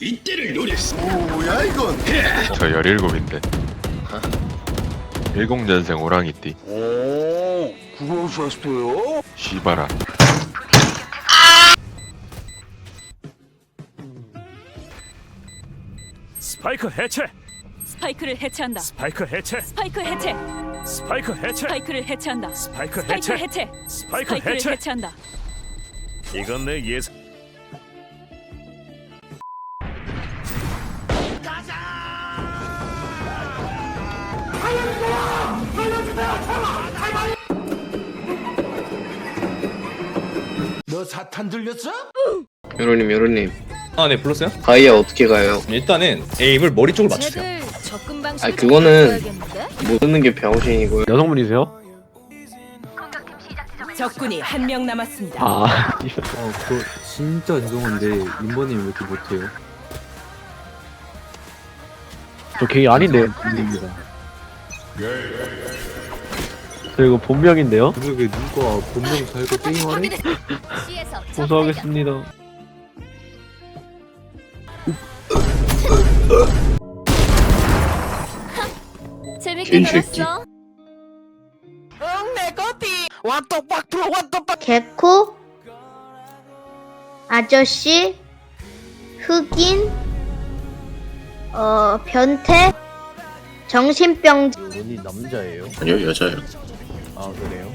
이때를 노렸어. 뭐야 이건? 저 17인데 10년생 오랑이띠 오, 구로사스토요? 씨바라 스파이크 해체. 스파이크를 해체한다. 스파이크 해체. 스파이크 해체. 스파이크 해체. 스파이크를 해체한다. 스파이크 스파이크 해체. 해체. 스파이크 스파이크를 해체. 해체한다. 이건 내 예상. 너 사탄 들렸어? 요로님 요로님 아, 네, 불렀어요? 다이아 어떻게 가요? 일단은 에임을 머리 쪽으로 맞추세요. 쟤들 접근 방식을 아니, 그거는-? 못 듣는 게 병신이고요 여성분이세요? 적군이 한 명 남았습니다. 아, 아, 그 진짜 죄송한데 인버님 왜 이렇게 못해요? 저 개이 아닌데. 안됩니다. 저 이거 본명인데요? 그러게 누가 본명 달고 게임하래? 고소하겠습니다. 재밌게 개새끼. 놀았어? 개코, 아저씨, 흑인, 어, 변태, 정신병? 아니요 여자요. 아, 그래요?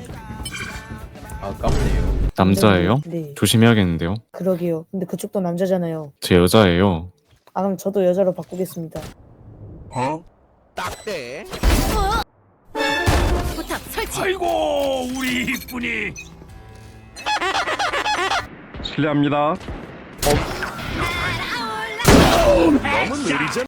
아, 깝네요. 남자예요? 네, 조심해야겠는데요. 그러게요. 근데 그쪽도 남자잖아요. 제 여자예요. 아, 그럼 저도 여자로 바꾸겠습니다. 어? 포탑 설치. 아이고 우리 이쁜이. 실례합니다 너무 느리잖아.